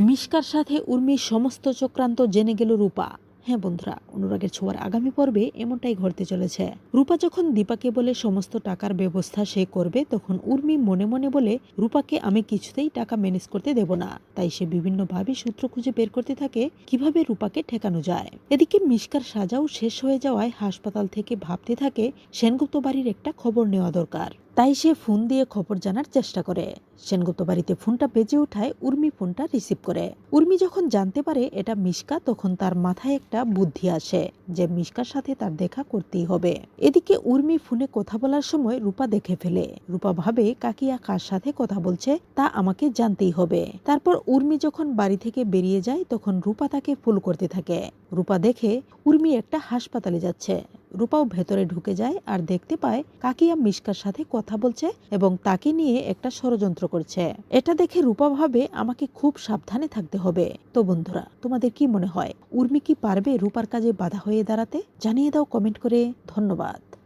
মিশকার সাথে উর্মির সমস্ত চক্রান্ত জেনে গেল রূপা। হ্যাঁ বন্ধুরা, অনুরাগের ছোঁয়ার আগামী পর্বে এমনটাই ঘটতে চলেছে। রূপা যখন দীপাকে বলে সমস্ত টাকার ব্যবস্থা সে করবে, তখন উর্মি মনে মনে বলে, রূপাকে আমি কিছুতেই টাকা ম্যানেজ করতে দেব না। তাই সে বিভিন্নভাবে সূত্র খুঁজে বের করতে থাকে কীভাবে রূপাকে ঠেকানো যায়। এদিকে মিশকার সাজাও শেষ হয়ে যাওয়ায় হাসপাতাল থেকে ভাবতে থাকে, সেনগুপ্ত বাড়ির একটা খবর নেওয়া দরকার। তাই সে ফোন দিয়ে খবর জানার চেষ্টা করে। সেনগুপ্ত বাড়িতে ফোনটা বেজে ওঠায় উর্মি ফোনটা রিসিভ করে। উর্মি যখন জানতে পারে এটা মিশকা, তখন তার মাথায় একটা বুদ্ধি আসে যে মিশকার সাথে তার দেখা করতেই হবে। এদিকে উর্মি ফোনে কথা বলার সময় রূপা দেখে ফেলে। রূপা ভাবে, কাকিয়া কার সাথে কথা বলছে? তা আমাকে জানতেই হবে। তারপর উর্মি যখন বাড়ি থেকে বেরিয়ে যায়, তখন রূপা তাকে ফুল করতে থাকে। রূপা দেখে উর্মি একটা হাসপাতালে যাচ্ছে। রূপাও ভেতরে ঢুকে যায় আর দেখতে পায় কাকিয়া মিশকার সাথে কথা বলছে এবং তাকে নিয়ে একটা ষড়যন্ত্র করছে। এটা দেখে রূপা ভাবে, আমাকে খুব সাবধানে থাকতে হবে। তো বন্ধুরা, তোমাদের কি মনে হয়? উর্মি কি পারবে রূপার কাজে বাধা হয়ে দাঁড়াতে? জানিয়ে দাও কমেন্ট করে। ধন্যবাদ।